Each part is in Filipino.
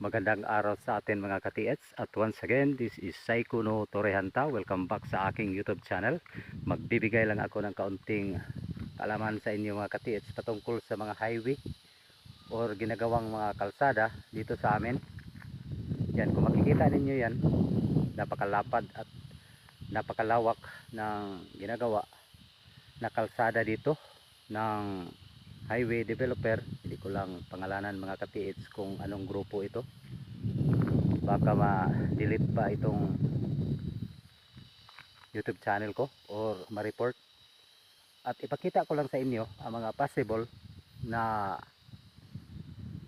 Magandang araw sa atin mga ka-TS at once again this is Saiko no Torrehanta. Welcome back sa aking YouTube channel. Magbibigay lang ako ng kaunting kaalaman sa inyo mga ka-TS patungkol sa mga highway or ginagawang mga kalsada dito sa amin. Yan kung makikita ninyo yan napakalapad at napakalawak ng ginagawa na kalsada dito ng highway developer hindi ko lang pangalanan mga ka-TH kung anong grupo ito. Baka ma-delete pa itong YouTube channel ko or ma-report. At ipakita ko lang sa inyo ang mga possible na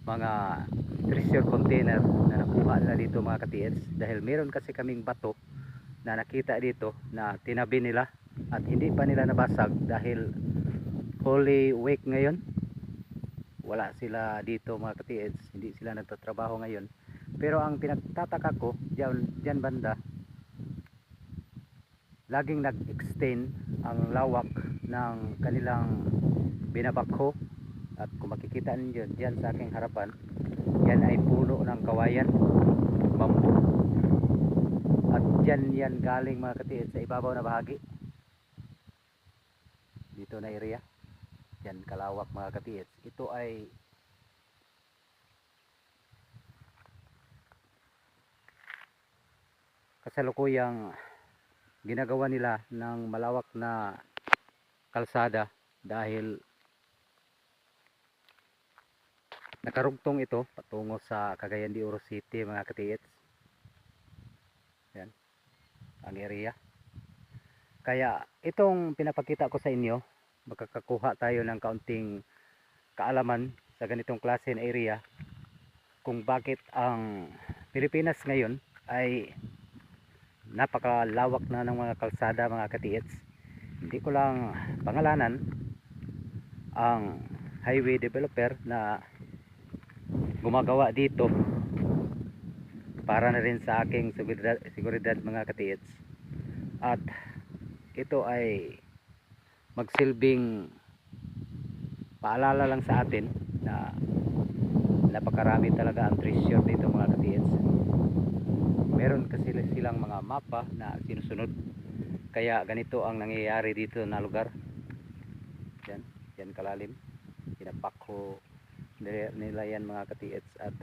mga treasure container na nakuha nila dito mga ka-TH dahil meron kasi kaming bato na nakita dito na tinabi nila at hindi pa nila nabasag dahil Holy Week ngayon wala sila dito mga ka-TH hindi sila nagtatrabaho ngayon. Pero ang pinagtataka ko dyan, dyan banda laging nag-extend ang lawak ng kanilang binabakho. At kung makikita ninyo dyan sa aking harapan yan ay puno ng kawayan bambu at dyan yan galing mga ka-TH sa ibabaw na bahagi. Dito na area yan kalawak mga ka-TH ito ay kasalukuyang ginagawa nila ng malawak na kalsada dahil nakarugtong ito patungo sa Cagayan de Oro City mga ka-TH yan ang area. Kaya itong pinapakita ko sa inyo makakakuha tayo ng kaunting kaalaman sa ganitong klase na area kung bakit ang Pilipinas ngayon ay napakalawak na ng mga kalsada mga ka-TH hindi ko lang pangalanan ang highway developer na gumagawa dito para na rin sa aking seguridad, seguridad mga ka-TH at ito ay magsilbing paalala lang sa atin na napakarami talaga ang treasure dito mga ka-TH meron kasi silang mga mapa na sinusunod. Kaya ganito ang nangyayari dito na lugar. Yan, yan kalalim. Pinapakho nila yan mga ka-TH at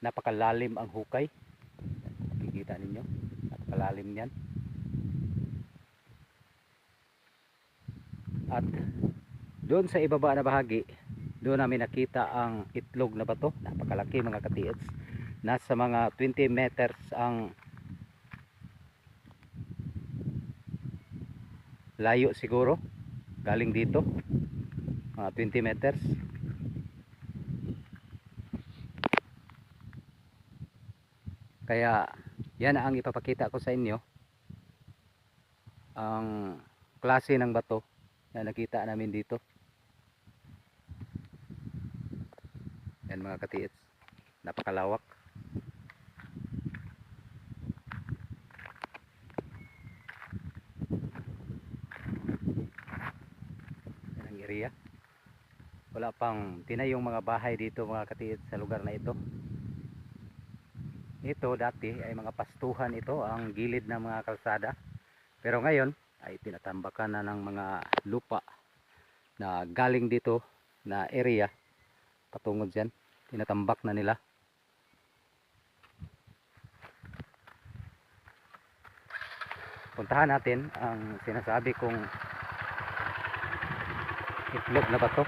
napakalalim ang hukay. Makikita ninyo napakalalim yan at doon sa ibaba na bahagi doon namin nakita ang itlog na bato. Napakalaki mga ka-TH nasa mga 20 meters ang layo siguro. Galing dito. Mga 20 meters. Kaya yan ang ipapakita ko sa inyo. Ang klase ng bato na nakita namin dito. Yan mga katiits. Napakalawak. Yan ang area. Wala pang tinayong mga bahay dito mga katiits sa lugar na ito. Ito dati ay mga pastuhan ito ang gilid ng mga kalsada. Pero ngayon ay tinatambakan na ng mga lupa na galing dito na area patungod dyan. Tinatambak na nila. Puntahan natin ang sinasabi kong itlog na bato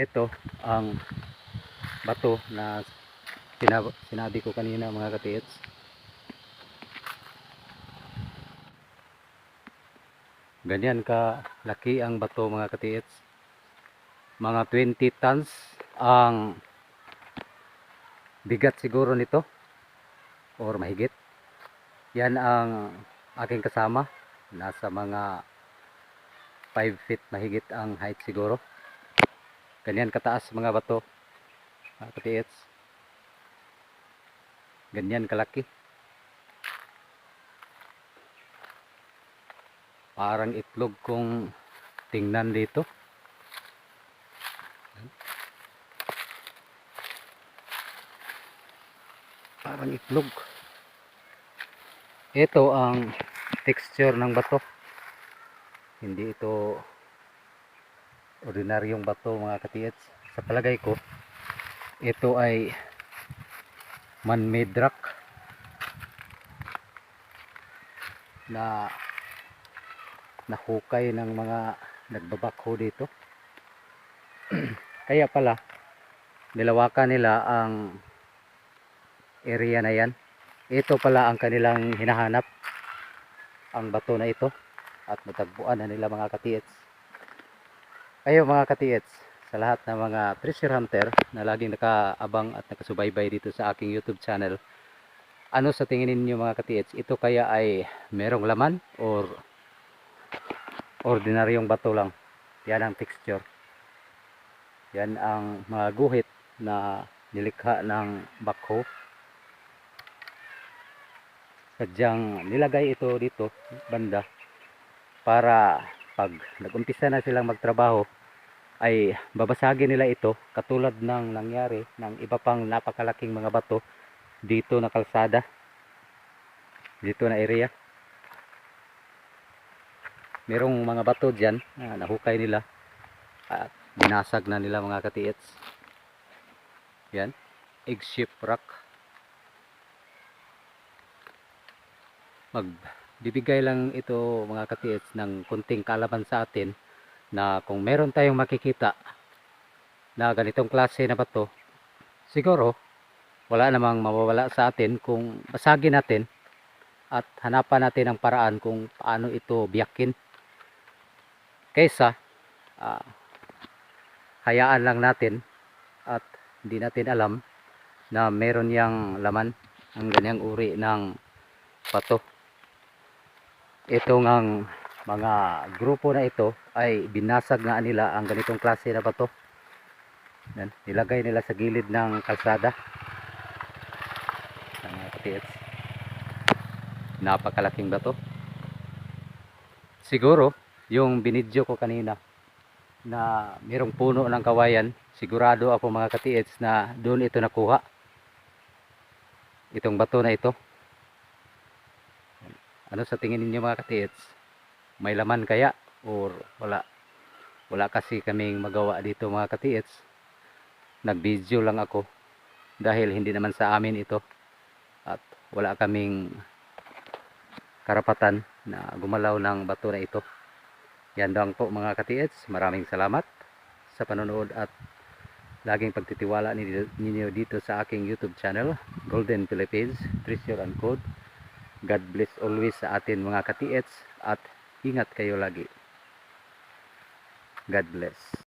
ito ang bato na sinab- sinabi ko kanina mga katiits ganyan ka laki ang bato mga katiits mga 20 tons ang bigat siguro nito or mahigit. Yan ang aking kasama. Nasa mga 5 feet mahigit ang height siguro ganyan kataas mga bato. Mga katiits ganyan kalaki. Parang itlog kung tingnan dito. Parang itlog. Ito ang texture ng bato. Hindi ito ordinaryong bato mga katiits sa palagay ko ito ay man-made rock na nahukay ng mga nagbabakho dito. Kaya pala nilawakan nila ang area na yan. Ito pala ang kanilang hinahanap ang bato na ito at natagpuan na nila mga katiits kayo mga katiits sa lahat ng mga treasure hunter na laging nakaabang at nakasubaybay dito sa aking youtube channel ano sa tingin ninyo mga katiits ito kaya ay merong laman or ordinaryong bato lang? Yan ang texture. Yan ang mga guhit na nilikha ng bakho. Sadyang nilagay ito dito banda para pag nagumpisa na silang magtrabaho ay babasagin nila ito katulad ng nangyari ng iba pang napakalaking mga bato dito na kalsada dito na area. Merong mga bato dyan na nahukay nila at binasag na nila mga katiits yan egg shape rock magbibigay lang ito mga katiits ng kunting kalaban sa atin na kung meron tayong makikita na ganitong klase na bato siguro wala namang mawawala sa atin kung basagin natin at hanapan natin ang paraan kung paano ito biyakin. Kaysa ah, hayaan lang natin at hindi natin alam na meron yang laman ang ganyang uri ng bato itong ang mga grupo na ito ay binasag nga nila ang ganitong klase na bato. Yan, nilagay nila sa gilid ng kalsada. Ng mga katiits napakalaking bato. Siguro yung binidyo ko kanina na mayroong puno ng kawayan sigurado ako mga katiits na doon ito nakuha. Itong bato na ito ano sa tingin ninyo mga katiits may laman kaya or wala? Wala kasi kaming magawa dito mga katiits nag video lang ako dahil hindi naman sa amin ito. At wala kaming karapatan na gumalaw ng bato na ito. Yan lang po mga katiits maraming salamat sa panonood at laging pagtitiwala ninyo dito sa aking youtube channel Golden Philippines Treasure and Code God bless always sa atin mga katiets at ingat kayo lagi. God bless